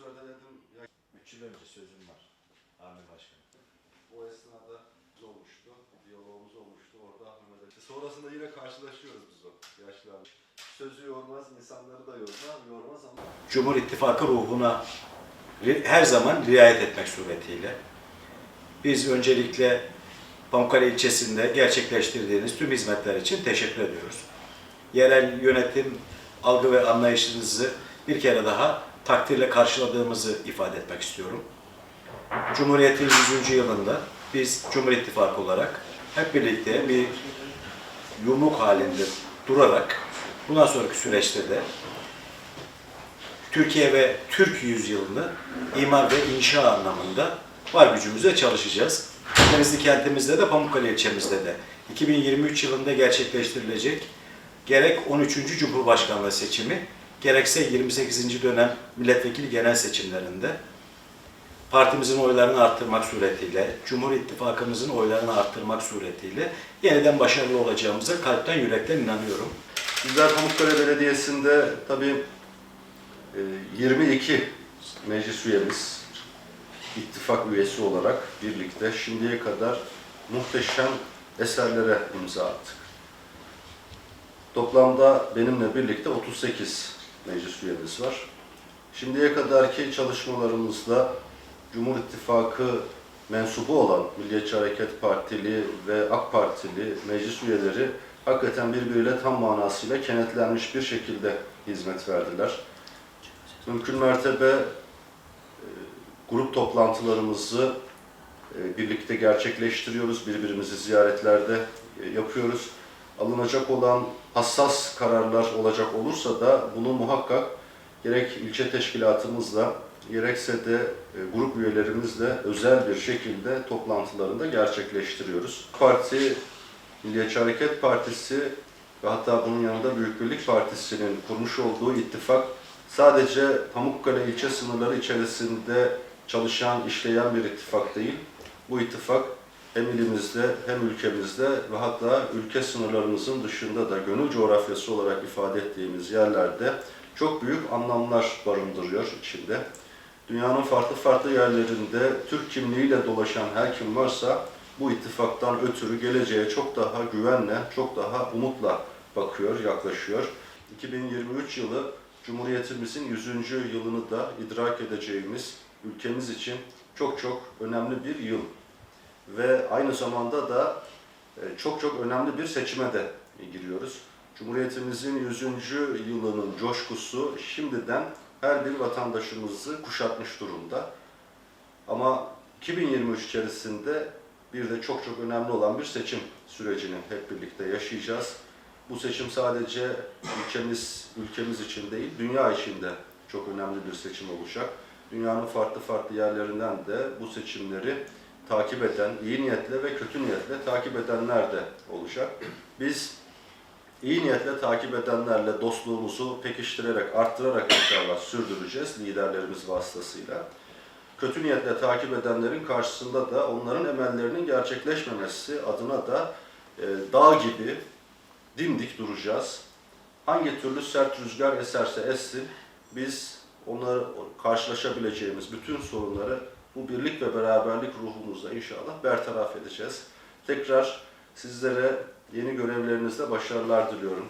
sonra da dedim ya Üç yıl önce sözüm var. Amin Başkanım. o esnada olmuştu, diyalogumuz olmuştu orada Ahmet Ali. Sonrasında yine karşılaşıyoruz biz o yaşlarla. Sözü yormaz, insanları da yormaz, yormaz ama Cumhur İttifakı ruhuna her zaman riayet etmek suretiyle biz öncelikle Pamukkale ilçesinde gerçekleştirdiğiniz tüm hizmetler için teşekkür ediyoruz. Yerel yönetim algı ve anlayışınızı bir kere daha takdirle karşıladığımızı ifade etmek istiyorum. Cumhuriyet'in 100. yılında biz Cumhur İttifakı olarak hep birlikte bir yumruk halinde durarak bundan sonraki süreçte de Türkiye ve Türk yüzyılını imar ve inşa anlamında var gücümüzle çalışacağız. Denizli kentimizde de Pamukkale ilçemizde de 2023 yılında gerçekleştirilecek gerek 13. Cumhurbaşkanlığı seçimi gerekse 28. dönem milletvekili genel seçimlerinde partimizin oylarını arttırmak suretiyle, Cumhur İttifakımızın oylarını arttırmak suretiyle yeniden başarılı olacağımıza kalpten yürekten inanıyorum. Bizler Pamukkale Belediyesi'nde tabii e, 22 meclis üyemiz ittifak üyesi olarak birlikte şimdiye kadar muhteşem eserlere imza attık. Toplamda benimle birlikte 38 meclis üyemiz var. Şimdiye kadarki çalışmalarımızda Cumhur İttifakı mensubu olan Milliyetçi Hareket Partili ve AK Partili meclis üyeleri hakikaten birbiriyle tam manasıyla kenetlenmiş bir şekilde hizmet verdiler. Mümkün mertebe e, grup toplantılarımızı e, birlikte gerçekleştiriyoruz. Birbirimizi ziyaretlerde e, yapıyoruz. Alınacak olan hassas kararlar olacak olursa da bunu muhakkak gerek ilçe teşkilatımızla gerekse de e, grup üyelerimizle özel bir şekilde toplantılarında gerçekleştiriyoruz. Parti Milliyetçi Hareket Partisi ve hatta bunun yanında Büyük Birlik Partisi'nin kurmuş olduğu ittifak sadece Pamukkale ilçe sınırları içerisinde çalışan, işleyen bir ittifak değil. Bu ittifak hem ilimizde hem ülkemizde ve hatta ülke sınırlarımızın dışında da gönül coğrafyası olarak ifade ettiğimiz yerlerde çok büyük anlamlar barındırıyor içinde. Dünyanın farklı farklı yerlerinde Türk kimliğiyle dolaşan her kim varsa bu ittifaktan ötürü geleceğe çok daha güvenle, çok daha umutla bakıyor, yaklaşıyor. 2023 yılı Cumhuriyetimizin 100. yılını da idrak edeceğimiz ülkemiz için çok çok önemli bir yıl. Ve aynı zamanda da e, çok çok önemli bir seçime de giriyoruz. Cumhuriyetimizin 100. yılının coşkusu şimdiden her bir vatandaşımızı kuşatmış durumda. Ama 2023 içerisinde bir de çok çok önemli olan bir seçim sürecini hep birlikte yaşayacağız. Bu seçim sadece ülkemiz ülkemiz için değil, dünya için de çok önemli bir seçim olacak. Dünyanın farklı farklı yerlerinden de bu seçimleri takip eden, iyi niyetle ve kötü niyetle takip edenler de olacak. Biz iyi niyetle takip edenlerle dostluğumuzu pekiştirerek, arttırarak inşallah sürdüreceğiz liderlerimiz vasıtasıyla. Kötü niyetle takip edenlerin karşısında da onların emellerinin gerçekleşmemesi adına da e, dağ gibi dimdik duracağız. Hangi türlü sert rüzgar eserse essin, biz onları karşılaşabileceğimiz bütün sorunları bu birlik ve beraberlik ruhumuzla inşallah bertaraf edeceğiz. Tekrar sizlere yeni görevlerinizde başarılar diliyorum.